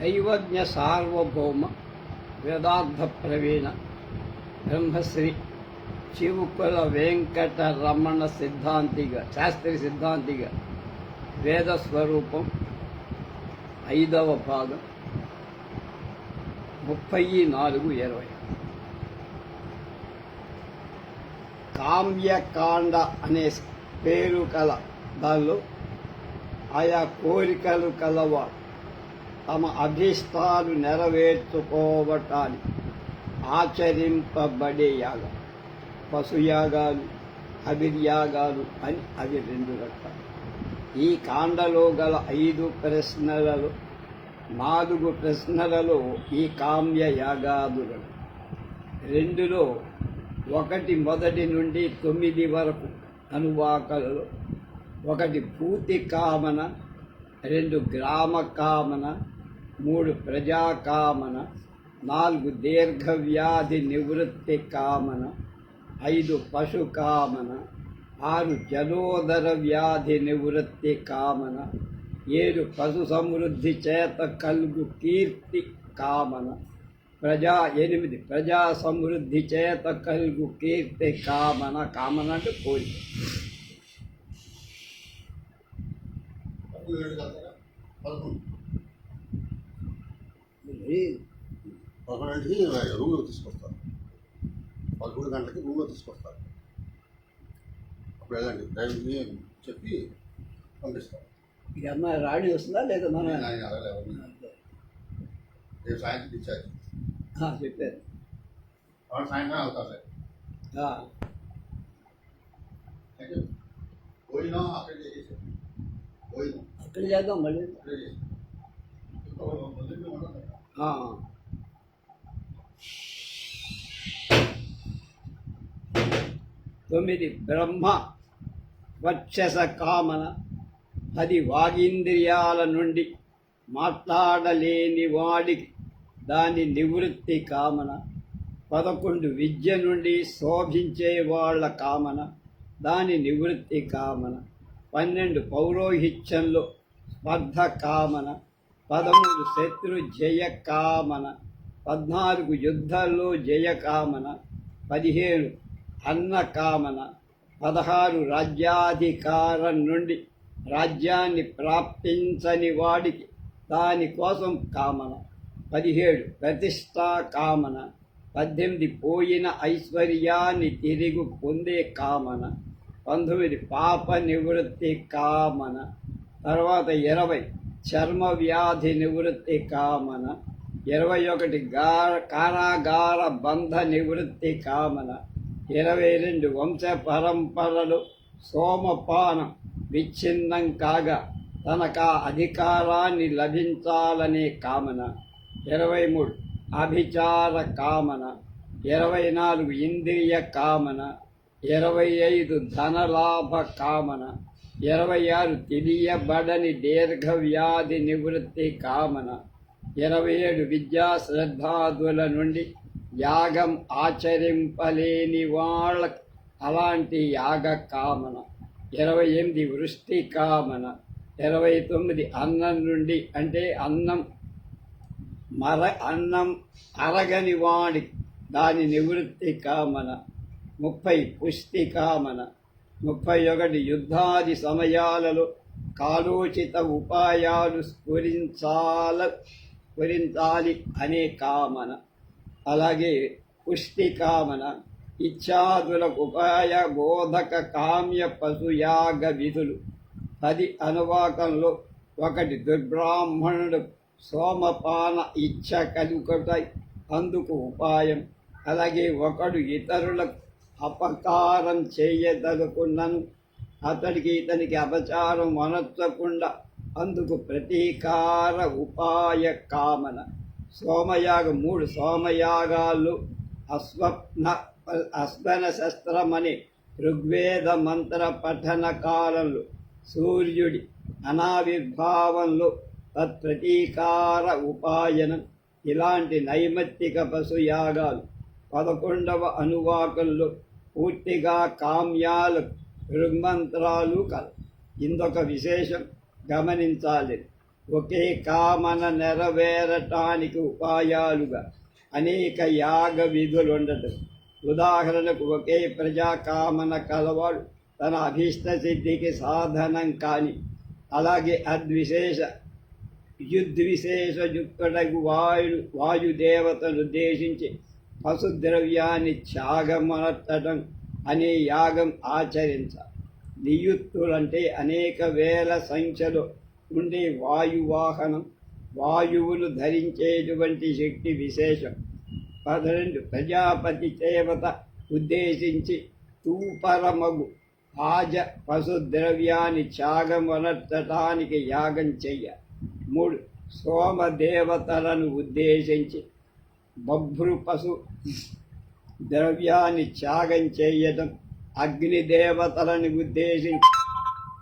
దైవజ్ఞ సార్వభౌమ వేదార్థ ప్రవీణ బ్రహ్మశ్రీ చివుకుల వెంకటరమణ సిద్ధాంతిగా శాస్త్రి సిద్ధాంతిగా వేద స్వరూపం ఐదవ భాగం ముప్పై నాలుగు ఇరవై. కామ్యకాండ అనే పేరు కల దానిలో ఆయా కోరికలు కలవాడు. తమ అభిష్టాలు నెరవేర్చుకోవటానికి ఆచరింపబడే యాగం. పశుయాగాలు అభిర్యాగాలు అని అవి రెండు రకాలు. ఈ కాండలో గల ఐదు ప్రశ్నలలో నాలుగు ప్రశ్నలలో ఈ కామ్య యాగాదులు రెండులో ఒకటి మొదటి నుండి తొమ్మిది వరకు అనువాకలలో ఒకటి పూర్తి కామన రెండు గ్రామ కామన మూడు ప్రజా కామన నాలుగు దీర్ఘ వ్యాధి నివృత్తి కామన ఐదు పశు కామన ఆరు జలోదర వ్యాధి నివృత్తి కామన ఏడు పశు సమృద్ధి చేత కలుగు కీర్తి కామన ప్రజా ఎనిమిది ప్రజా సమృద్ధి చేత కలుగు కీర్తి కామన కామన అంటే కోరిక. కదా పదకొండు. పదకొండింటికి రూమ్లో తీసుకొస్తారు పదకొండు గంటలకి రూమ్లో తీసుకొస్తారు అప్పుడు వెళ్ళండి డ్రైవర్ని చెప్పి పంపిస్తాం ఈ అమ్మాయి రాణి వస్తుందా లేదా మన రేపు సాయంత్రం ఇచ్చారు. చెప్పారు. వాడు సాయంత్రం అవుతారు పోయినా అక్కడ పోయినాం. అక్కడ చేద్దాం మళ్ళీ తొమ్మిది బ్రహ్మ వచ్చస కామన పది వాగీంద్రియాల నుండి మాట్లాడలేని వాడికి దాని నివృత్తి కామన. పదకొండు విద్య నుండి శోభించే వాళ్ళ కామన దాని నివృత్తి కామన. పన్నెండు పౌరోహిత్యంలో స్పర్ధ కామన పదమూడు శత్రు జయ కామన పద్నాలుగు యుద్ధాల్లో జయ కామన పదిహేను అన్న కామన పదహారు రాజ్యాధికారం నుండి రాజ్యాన్ని ప్రాప్తించని వాడికి దానికోసం కామన. పదిహేడు ప్రతిష్టా కామన. పద్దెనిమిది పోయిన ఐశ్వర్యాన్ని తిరిగి పొందే కామన. పంతొమ్మిది పాప నివృత్తి కామన. తర్వాత ఇరవై చర్మ వ్యాధి నివృత్తి కామన. ఇరవై ఒకటి కారాగార బంధ నివృత్తి కామన. ఇరవై రెండు వంశ పరంపరలు సోమపానం విచ్ఛిన్నం కాగా తనకు అధికారాన్ని లభించాలనే కామన. ఇరవై మూడు అభిచార కామన. ఇరవై నాలుగు ఇంద్రియ కామన. ఇరవై ఐదు ధనలాభ కామన. ఇరవై ఆరు తెలియబడని దీర్ఘ వ్యాధి నివృత్తి కామన. ఇరవై ఏడు విద్యా శ్రద్ధాదుల నుండి యాగం ఆచరింపలేని వాళ్ళ అలాంటి యాగ కామన. ఇరవై ఎనిమిది వృష్టి కామన. ఇరవై తొమ్మిది అన్నం నుండి అంటే అన్నం మర అన్నం అరగని వాడి దాని నివృత్తి కామన. ముప్పై పుష్టి కామన. ముప్పై ఒకటి యుద్ధాది సమయాలలో కాలోచిత ఉపాయాలు స్ఫురించాల స్ఫురించాలి అనే కామన. అలాగే పుష్టి కామన ఇచ్ఛాదులకు ఉపాయ బోధక కామ్య పశుయాగ విధులు. పది అనువాకంలో ఒకటి దుర్బ్రాహ్మణుడు సోమపాన ఇచ్ఛ కలుగుతాయి అందుకు ఉపాయం. అలాగే ఒకడు ఇతరులకు అపకారం చేయదలుకున్నను అతడికి ఇతనికి అపచారం అనర్చకుండా అందుకు ప్రతీకార ఉపాయ కామన. సోమయాగ మూడు సోమయాగాలు అస్వప్న అస్వన శస్త్రమని ఋగ్వేద మంత్ర పఠన కాలంలో సూర్యుడి అనావిర్భావంలో తత్ప్రతీకార ఉపాయనం. ఇలాంటి నైమిత్తిక పశుయాగాలు పదకొండవ అనువాకంలో పూర్తిగా కామ్యాలు రుగ్మంత్రాలు కల. ఇందొక విశేషం గమనించాలి. ఒకే కామన నెరవేరటానికి ఉపాయాలుగా అనేక యాగ విధులు ఉండటం ఉదాహరణకు ఒకే ప్రజా కామన కలవాడు తన అభీష్ట సిద్ధికి సాధనం కాని అలాగే అద్విశేష యుద్విశేషయుక్తుడగు వాయు వాయుదేవతను ఉద్దేశించి పశుద్రవ్యాన్ని త్యాగమర్చడం అనే యాగం ఆచరించాలి. నియుక్తులంటే అనేక వేల సంఖ్యలో ఉండే వాయువాహనం వాయువును ధరించేటువంటి శక్తి విశేషం. పదరెండు ప్రజాపతి దేవత ఉద్దేశించి తూపరమగు ఆజ పశుద్రవ్యాన్ని త్యాగమనర్చడానికి యాగం చెయ్య మూడు సోమదేవతలను ఉద్దేశించి బభ్రు పశు ద్రవ్యాన్ని త్యాగం చేయడం అగ్నిదేవతలను ఉద్దేశించి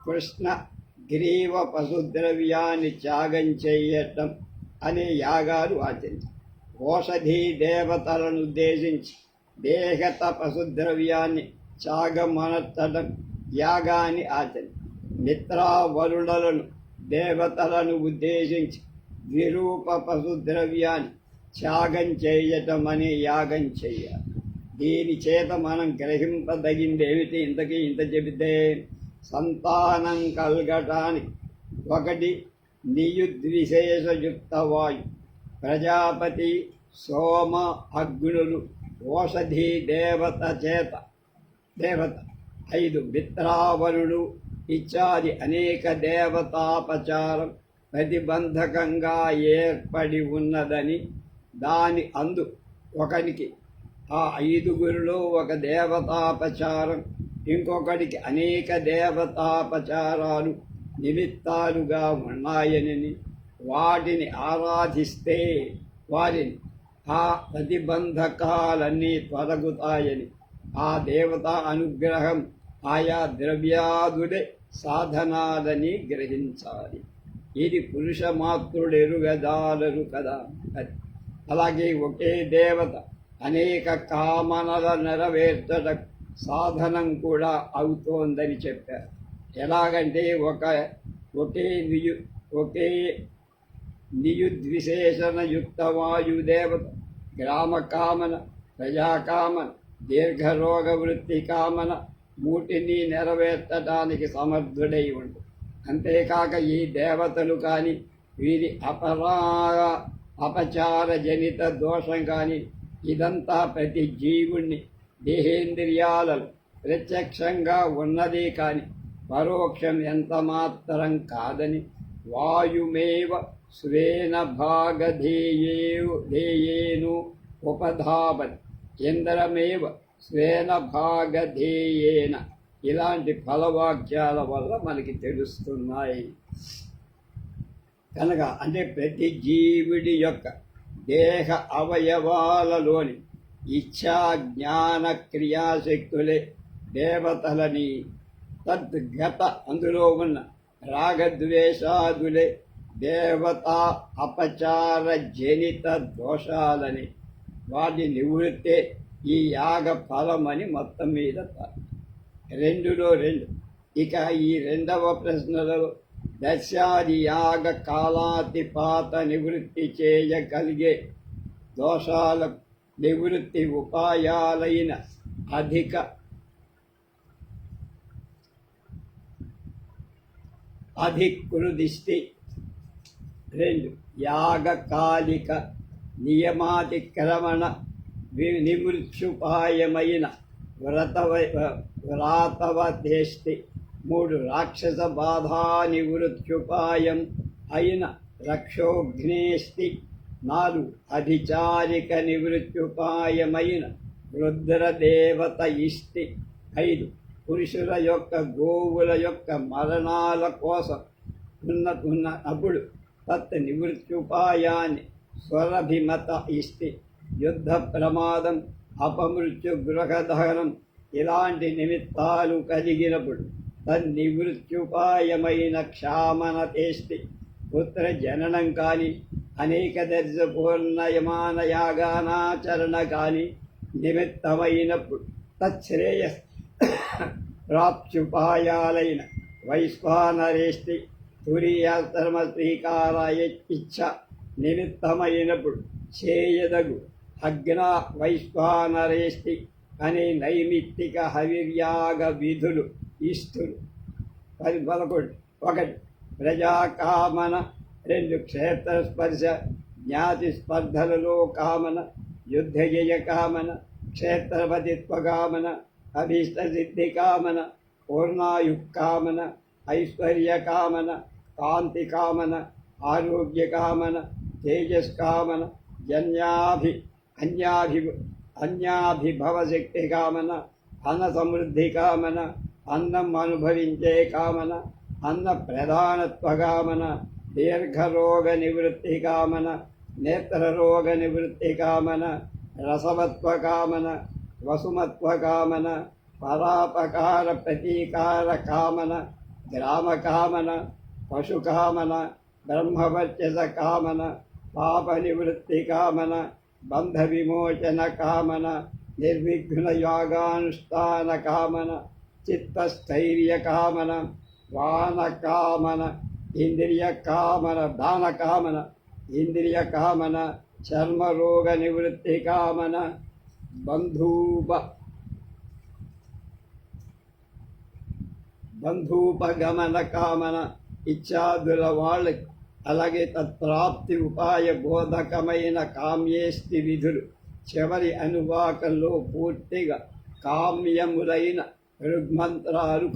కృష్ణ గ్రీవ పశుద్రవ్యాన్ని త్యాగం చేయటం అనే యాగాలు ఆచరించారు ఓషధీ దేవతలను ఉద్దేశించి దేహత పశుద్రవ్యాన్ని త్యాగమనర్చడం యాగాన్ని ఆచరి. మిత్రావరుణలను దేవతలను ఉద్దేశించి విరూప పశుద్రవ్యాన్ని త్యాగం చేయటం అనే యాగం చెయ్యాలి దీని చేత మనం గ్రహింపదగింది ఏమిటి ఇంతకీ ఇంత చెబితే సంతానం కలగటానికి ఒకటి నియుద్విశేషయుక్త వాయు ప్రజాపతి సోమ అగ్నులు ఓషధి దేవత చేత. దేవత ఐదు మిత్రావరుడు ఇత్యాది అనేక దేవతాపచారం ప్రతిబంధకంగా ఏర్పడి ఉన్నదని దాని అందు ఒకనికి ఆ ఐదుగురిలో ఒక దేవతాపచారం ఇంకొకటికి అనేక దేవతాపచారాలు నిమిత్తాలుగా ఉన్నాయని వాటిని ఆరాధిస్తే వారిని ఆ ప్రతిబంధకాలన్నీ తొలగుతాయని ఆ దేవత అనుగ్రహం ఆయా ద్రవ్యాదులే సాధనాలని గ్రహించాలి. ఇది పురుష మాతృడు కదా అది అలాగే ఒకే దేవత అనేక కామనల నెరవేర్చడం సాధనం కూడా అవుతోందని చెప్పారు. ఎలాగంటే ఒక ఒకే నియు ఒకే నియుద్విశేషణయుక్త వాయుదేవత గ్రామ కామన ప్రజాకామన దీర్ఘరోగ వృత్తి కామన మూటిని నెరవేర్చడానికి సమర్థుడై ఉండు. అంతేకాక ఈ దేవతలు కానీ వీరి అపరా అపచార జనిత దోషం కానీ ఇదంతా ప్రతి జీవుణ్ణి దేహేంద్రియాలలో ప్రత్యక్షంగా ఉన్నదే కాని పరోక్షం ఎంతమాత్రం కాదని వాయుమేవ శ్రేణ భాగధేయే ధేయేను ఉపధావన్ ఇంద్రమేవ శ్రేణ భాగధేయేన. ఇలాంటి ఫలవాక్యాల వల్ల మనకి తెలుస్తున్నాయి. కనుక అంటే ప్రతి జీవుడి యొక్క దేహ అవయవాలలోని ఇచ్ఛా జ్ఞాన క్రియాశక్తులే దేవతలని తద్గత అందులో ఉన్న రాగద్వేషాదులే దేవతా అపచార జనిత దోషాలని వాటి నివృత్తే ఈ యాగ ఫలమని మొత్తం మీద రెండులో రెండు. ఇక ఈ రెండవ ప్రశ్నలో దశాది యాగ కాలాతిపాత నివృత్తి చేయగలిగే దోషాల నివృత్తి ఉపాయాలైన అధిక అధికృదిష్టి రెండు యాగకాలిక నియమాతిక్రమణ వి- వ్రతవ వ్రతవ దేష్టి మూడు రాక్షస బాధా నివృత్యుపాయం అయిన రక్షోఘ్నేష్టి నాలుగు అధిచారిక నివృత్యుపాయమైన రుద్రదేవత ఇష్టి ఐదు పురుషుల యొక్క గోవుల యొక్క మరణాల కోసం ఉన్న ఉన్న అప్పుడు తత్ నివృత్యుపాయాన్ని స్వరభిమత ఇష్టి యుద్ధ ప్రమాదం అపమృత్యు గృహదహనం ఇలాంటి నిమిత్తాలు కలిగినప్పుడు తన్నివృత్యుపాయమైన క్షామన తేష్టి పుత్ర జననం కాని అనేక దర్శ పూర్ణయమాన యాగానాచరణ కాని నిమిత్తమైన తచ్శ్రేయస్ ప్రాప్త్యుపాయాలైన వైశ్వానరేష్టి తురియాశ్రమ శ్రీకారాయ ఇచ్ఛ నిమిత్తమైనప్పుడు చేయదగు అగ్న వైశ్వానరేష్టి అనే నైమిత్తిక హవిర్యాగ విధులు ఇస్తులు పది పదకొండు ఒకటి. ప్రజాకామన రెండు క్షేత్ర స్పర్శ జ్ఞాతి స్పర్ధలలో కామన యుద్ధ జయ కామన క్షేత్రపతిత్వ కామన అభీష్ట సిద్ధి కామన పూర్ణాయు కామన ఐశ్వర్య కామన కాంతి కామన ఆరోగ్య కామన తేజస్ కామన జన్యాభి అన్యాభి అన్యాభిభవ శక్తి కామన ధన సమృద్ధి కామన అన్నం అనుభవించే కామన అన్న ప్రధానత్వ కామన దీర్ఘరోగ నివృత్తి కామన నేత్రరోగ నివృత్తి కామన రసవత్వ కామన వసుమత్వ కామన పరాపకార ప్రతీకార కామన గ్రామ కామన పశు బ్రహ్మవర్చస కామన పాప నివృత్తి కామన బంధ విమోచన కామన నిర్విఘ్న యోగానుష్ఠాన కామన చిత్తస్థైర్య కామన వాన కామన ఇంద్రియ కామన దాన కామన ఇంద్రియ కామన చర్మరోగ నివృత్తి కామన బంధూప బంధూపగమన కామన ఇచ్చాదుల వాళ్ళకి అలాగే తత్ప్రాప్తి ఉపాయ బోధకమైన కామ్యేస్తి విధులు చివరి అనువాకంలో పూర్తిగా కామ్యములైన ఋగ్మంత్రాలు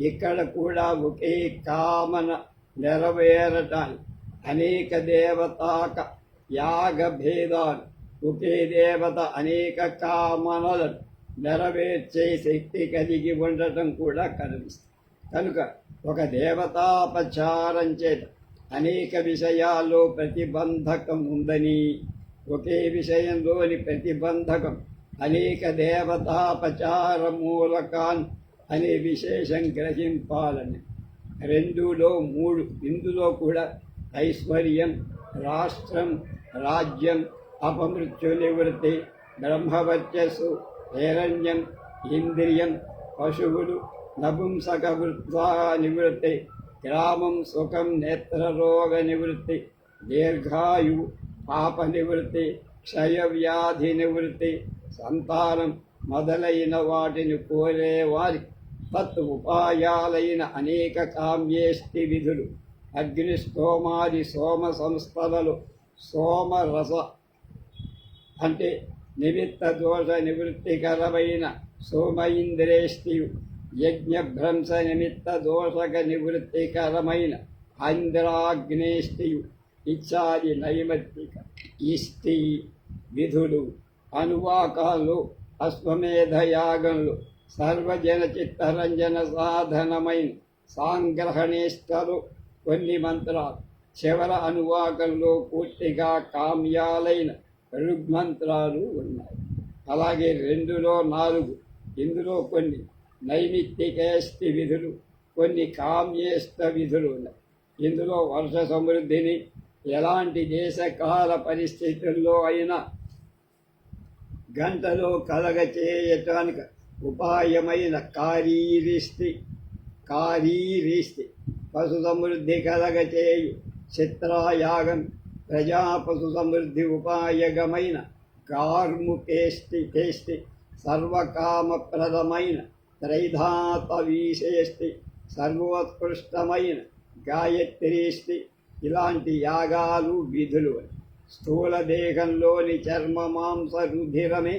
ఇక్కడ కూడా ఒకే కామన నెరవేరటానికి అనేక దేవతాక యాగ భేదాలు. ఒకే దేవత అనేక కామనలను నెరవేర్చే శక్తి కలిగి ఉండటం కూడా కనిపిస్తుంది. కనుక ఒక దేవతాపచారం చేత అనేక విషయాల్లో ప్రతిబంధకం ఉందని ఒకే విషయంలోని ప్రతిబంధకం అనేక దేవతాపచార మూలకాన్ అనే విశేషం గ్రహింపాలని. రెండులో మూడు ఇందులో కూడా ఐశ్వర్యం రాష్ట్రం రాజ్యం అపమృత్యు నివృత్తి బ్రహ్మవర్చస్సు హిరణ్యం ఇంద్రియం పశువులు నపుంసక వృత్వా నివృత్తి గ్రామం సుఖం నేత్రరోగ నివృత్తి దీర్ఘాయు పాప నివృత్తి క్షయవ్యాధి నివృత్తి సంతానం మొదలైన వాటిని కోరేవారి తత్ ఉపాయాలైన అనేక కామ్యేష్టి విధులు అగ్నిస్తోమాది సోమ సంస్థలలో సోమరస అంటే నిమిత్త దోష నివృత్తికరమైన సోమయింద్రేష్టియు యజ్ఞభ్రంశ నిమిత్త దోషక నివృత్తికరమైన ఆంధ్రాగ్నేష్టియు ఇత్యాది నైమిత్తిక ఇష్టి విధులు. అనువాకాలు అశ్వమేధయాగంలు సర్వజన చిత్తరంజన సాధనమైన సాంగ్రహణేష్టలు కొన్ని మంత్రాలు. చివర అనువాకంలో పూర్తిగా కామ్యాలైన ఋగ్మంత్రాలు ఉన్నాయి. అలాగే రెండులో నాలుగు. ఇందులో కొన్ని నైమిత్తికేష్టి విధులు కొన్ని కామ్యేష్ట విధులు ఉన్నాయి. ఇందులో వర్ష సమృద్ధిని ఎలాంటి దేశకాల పరిస్థితుల్లో అయినా గంటలో కలగ చేయటానికి ఉపాయమైన కారీరిస్తి కారీరిస్తి పశు సమృద్ధి కలగ చేయు చిత్రాయాగం ప్రజాపశు సమృద్ధి ఉపాయగమైన కార్ముకేష్టి కేష్టి సర్వకామప్రదమైన త్రైధాత వీశేష్టి సర్వోత్కృష్టమైన గాయత్రిష్టి. ఇలాంటి యాగాలు విధులు స్థూల దేహంలోని చర్మ మాంస రుధిరమే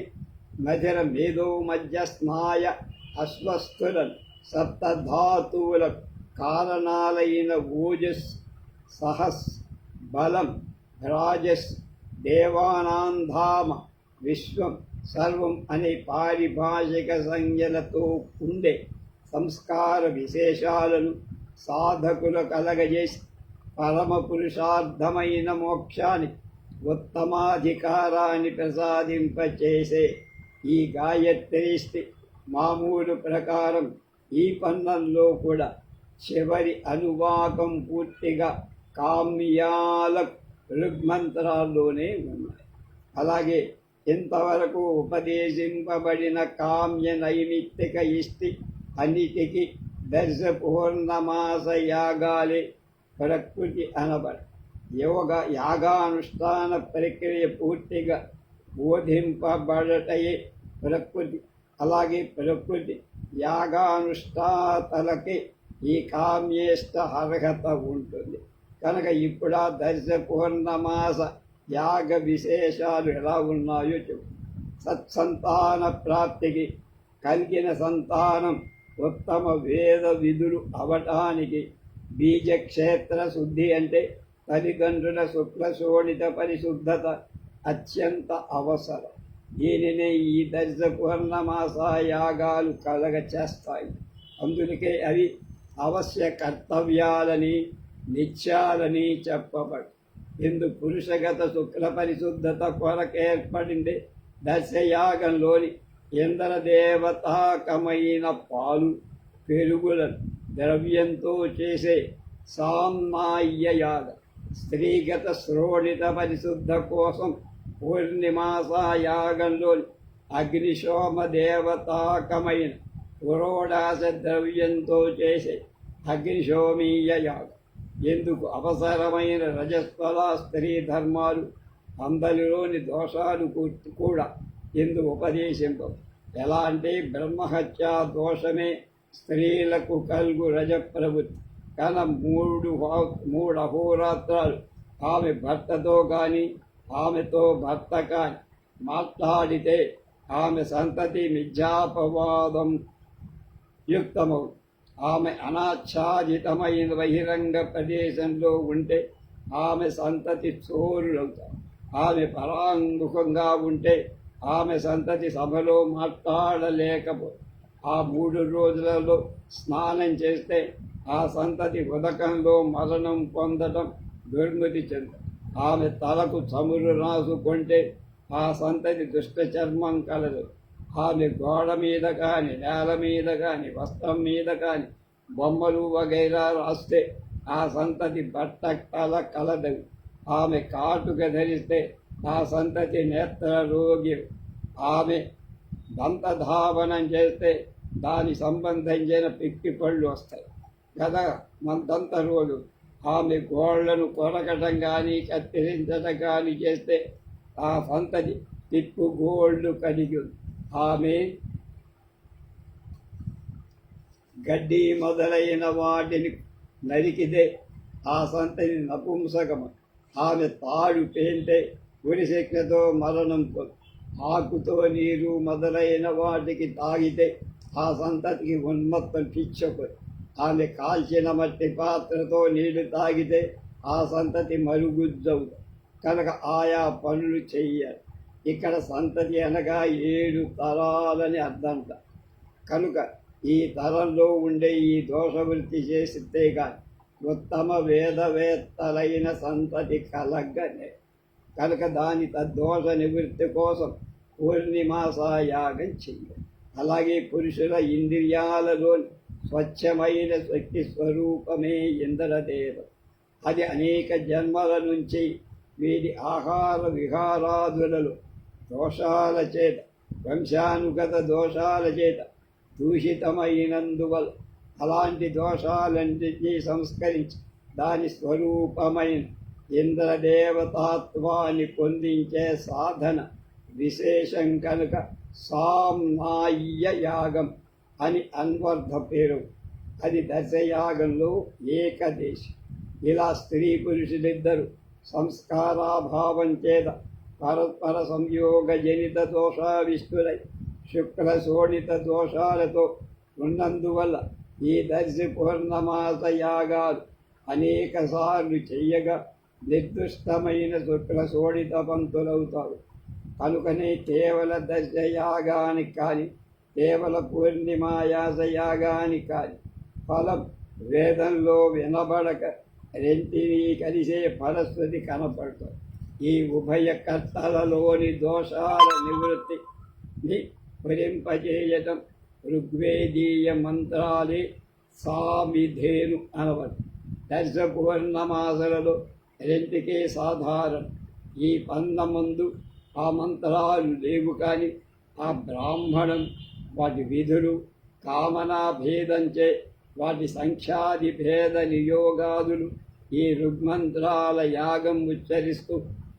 మధిర మేధో మధ్య స్నాయ అశ్వస్థులను సప్తధాతువుల కారణాలైన ఓజస్ సహస్ బలం రాజస్ దేవానాంధామ విశ్వం సర్వం అనే పారిభాషిక సంజ్ఞలతో ఉండే సంస్కార విశేషాలను సాధకులు కలగజేసి పరమ పురుషార్థమైన మోక్షాన్ని ఉత్తమాధికారాన్ని ప్రసాదింపచేసే ఈ గాయత్రీస్తి మామూలు ప్రకారం ఈ పన్నంలో కూడా చివరి అనువాకం పూర్తిగా కామ్యాల ఋగ్మంత్రాల్లోనే ఉన్నాయి. అలాగే ఇంతవరకు ఉపదేశింపబడిన కామ్య నైమిత్తిక ఇష్టి అన్నిటికీ దర్శ పూర్ణమాస యాగాలే ప్రకృతి అనబడ యోగ యాగానుష్ఠాన ప్రక్రియ పూర్తిగా బోధింపబడటయే ప్రకృతి. అలాగే ప్రకృతి యాగానుష్ఠాతలకి ఈ కామ్యేష్ట అర్హత ఉంటుంది. కనుక ఇప్పుడు ఆ దర్శ పూర్ణమాస యాగ విశేషాలు ఎలా ఉన్నాయో చెప్పు. సత్సంతాన ప్రాప్తికి కలిగిన సంతానం ఉత్తమ వేద విధులు అవటానికి బీజక్షేత్ర శుద్ధి అంటే తల్లిదండ్రుల శుక్ల శోణిత పరిశుద్ధత అత్యంత అవసరం. దీనినే ఈ దర్శ పూర్ణమాస యాగాలు కలగ చేస్తాయి. అందుకే అవి అవశ్య కర్తవ్యాలని నిత్యాలని చెప్పబడు. ఇందు పురుషగత శుక్ల పరిశుద్ధత కొరకు ఏర్పడింది దశయాగంలోని ఇంద్రదేవతాకమైన పాలు పెరుగులను ద్రవ్యంతో చేసే సామాయ్య యాగం. స్త్రీగత శ్రోణిత పరిశుద్ధ కోసం పూర్ణిమాసాయాగంలో అగ్నిశోమ దేవతాకమైన పురోడాస ద్రవ్యంతో చేసే అగ్నిశోమీయ యాగం ఎందుకు అవసరమైన రజస్వల స్త్రీ ధర్మాలు అందరిలోని దోషాలు కూడా ఎందుకు ఉపదేశింపవు? ఎలా అంటే బ్రహ్మహత్యా దోషమే స్త్రీలకు కలుగు రజ కన మూడు మూడు అహోరాత్రాలు ఆమె భర్తతో కానీ ఆమెతో భర్త కానీ మాట్లాడితే ఆమె సంతతి మిథ్యాపవాదం యుక్తమవు. ఆమె అనాచ్ఛాదితమైన బహిరంగ ప్రదేశంలో ఉంటే ఆమె సంతతి చోరులవుతారు ఆమె పరాంగుఖంగా ఉంటే ఆమె సంతతి సభలో మాట్లాడలేకపో ఆ మూడు రోజులలో స్నానం చేస్తే ఆ సంతతి ఉదకంలో మరణం పొందడం దుర్మతి చెంద. ఆమె తలకు చమురు రాసుకుంటే ఆ సంతతి దుష్ట చర్మం కలదు. ఆమె గోడ మీద కానీ నేల మీద కానీ వస్త్రం మీద కానీ బొమ్మలు వగైరా రాస్తే ఆ సంతతి బట్ట కల కలదు. ఆమె కాటుక ధరిస్తే ఆ సంతతి నేత్ర రోగి. ఆమె దంతధావనం చేస్తే దాని సంబంధించిన పిక్కి పళ్ళు వస్తాయి. కదా మంతంత రోజు ఆమె గోళ్ళను కొరకటం కానీ కత్తిరించటం కానీ చేస్తే ఆ సంతతి తిప్పు గోళ్ళు కలిగి ఆమె గడ్డి మొదలైన వాటిని నరికితే ఆ సంతని నపుంసకము. ఆమె తాడు పేంటే ఉరిశక్తితో మరణం ఆకుతో నీరు మొదలైన వాటికి తాగితే ఆ సంతతికి ఉన్మత్తం పిచ్చపోయి ఆమె కాల్చిన మట్టి పాత్రతో నీళ్ళు తాగితే ఆ సంతతి మరుగుజ్జవు. కనుక ఆయా పనులు చెయ్యాలి. ఇక్కడ సంతతి అనగా ఏడు తరాలని అర్థంట. కనుక ఈ తరంలో ఉండే ఈ దోషవృత్తి చేసితే కానీ ఉత్తమ వేదవేత్తలైన సంతతి కలగనే. కనుక దాని తద్దోష నివృత్తి కోసం పూర్ణిమాస యాగం చెయ్యాలి. అలాగే పురుషుల ఇంద్రియాలలోని స్వచ్ఛమైన శక్తి స్వరూపమే ఇంద్రదేవ. అది అనేక జన్మల నుంచి వీరి ఆహార విహారాదులలో దోషాల చేత వంశానుగత దోషాల చేత దూషితమైనందువల్ల అలాంటి దోషాలన్నింటినీ సంస్కరించి దాని స్వరూపమైన ఇంద్రదేవతాత్వాన్ని పొందించే సాధన విశేషం కనుక సామ్నాయ్య యాగం. అని అన్వర్థ పేరు. అది దశయాగంలో ఏకదేశి. ఇలా స్త్రీ పురుషులిద్దరు సంస్కారాభావం చేత పరస్పర సంయోగ జనిత దోషావిష్ఠులై శుక్ల శోణిత దోషాలతో ఉన్నందువల్ల ఈ దర్శి పూర్ణమాస యాగాలు అనేక సార్లు చెయ్యగా నిర్దుష్టమైన శుక్ల శోణిత పంతులవుతారు. కనుకనే కేవల దశ యాగానికి కానీ కేవల పూర్ణిమాయాస కాని కానీ ఫలం వేదంలో వినబడక రెంటినీ కలిసే ఫలశ్రుతి కనపడుతుంది ఈ ఉభయ కర్తలలోని దోషాల నివృత్తిని పరింపజేయటం ఋగ్వేదీయ మంత్రాలే సామిధేను అనవచ్చు దర్శ పూర్ణమాసలలో రెంటికే సాధారణం. ఈ పన్నమందు ఆ మంత్రాలు లేవు కానీ ఆ బ్రాహ్మణం వాటి విధులు కామనా భేదంచే వాటి సంఖ్యాది భేద నియోగాదులు ఈ రుగ్మంత్రాల యాగం ఉచ్చరిస్తూ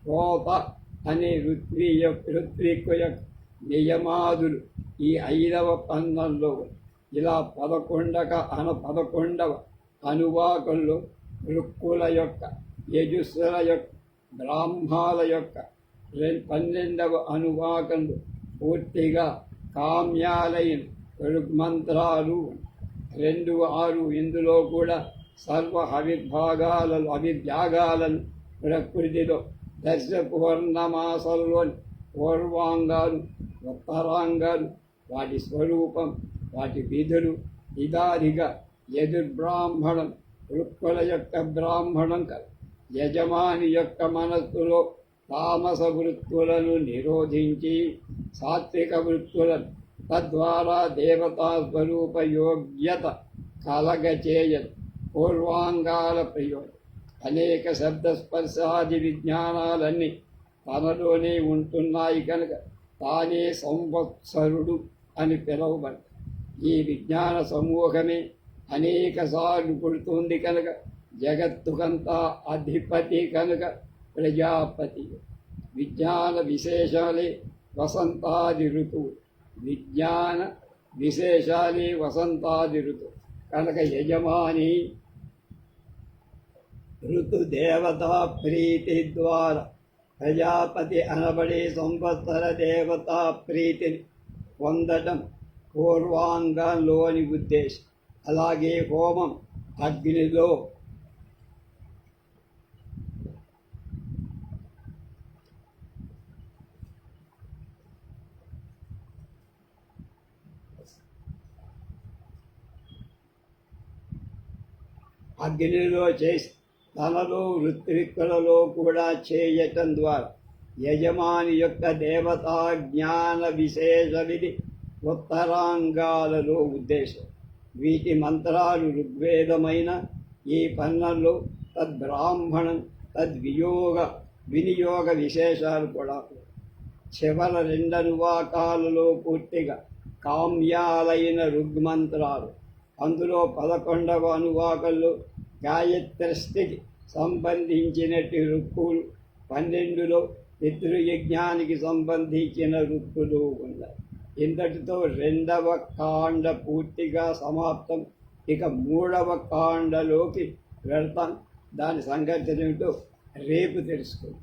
కోప అనే ఋత్వీయ ఋత్వికుయ నియమాదులు ఈ ఐదవ పందంలో ఇలా పదకొండక అన పదకొండవ అనువాకంలో రుక్కుల యొక్క యజుస్సుల యొక్క బ్రాహ్మాల యొక్క పన్నెండవ అనువాకంలో పూర్తిగా కామ్యాలయం మంత్రాలు రెండు ఆరు ఇందులో కూడా సర్వ అవిర్భాగాలను అవిర్భాగాలను ప్రకృతిలో దశ పూర్ణమాసంలోని పూర్వాంగాలు ఉత్తరాంగాలు వాటి స్వరూపం వాటి విధులు ఇదారిగా ఎదుర్బ్రాహ్మణం వృక్కుల యొక్క బ్రాహ్మణం యజమాని యొక్క మనస్సులో తామస వృత్తులను నిరోధించి సాత్విక వృత్తులను తద్వారా దేవతా స్వరూప యోగ్యత కలగచేయ పూర్వాంగాల ప్రయోజనం అనేక శబ్దస్పర్శాది విజ్ఞానాలన్నీ తనలోనే ఉంటున్నాయి కనుక తానే సంవత్సరుడు అని పిలువబడి ఈ విజ్ఞాన సమూహమే అనేకసార్లు పుడుతుంది కనుక జగత్తుకంతా అధిపతి కనుక ప్రజాపతి విజ్ఞాన విశేషాలే వసంతాది ఋతువు విజ్ఞాన విశేషాలే వసంతాది ఋతు కనుక యజమాని ఋతుదేవతా ప్రీతి ద్వారా ప్రజాపతి అనబడే సంవత్సర దేవతా ప్రీతిని పొందడం పూర్వాంగంలోని ఉద్దేశం అలాగే హోమం అగ్నిలో అగ్నిలో చేసి తనలో ఋత్విక్కులలో కూడా చేయటం ద్వారా యజమాని యొక్క దేవతా జ్ఞాన విశేష విధి ఉత్తరాంగాలలో ఉద్దేశం. వీటి మంత్రాలు ఋగ్వేదమైన ఈ పన్నల్లో తద్బ్రాహ్మణం తద్వియోగ వినియోగ విశేషాలు కూడా. చివర రెండనువాకాలలో పూర్తిగా కామ్యాలైన ఋగ్మంత్రాలు. అందులో పదకొండవ అనువాకంలో గాయత్రస్థితి సంబంధించినటి రుక్కులు పన్నెండులో పితృయజ్ఞానికి సంబంధించిన రుక్కులు ఉన్నాయి. ఇంతటితో రెండవ కాండ పూర్తిగా సమాప్తం. ఇక మూడవ కాండలోకి వెళ్తాం. దాని సంగతి ఏమిటో రేపు తెలుసుకుందాం.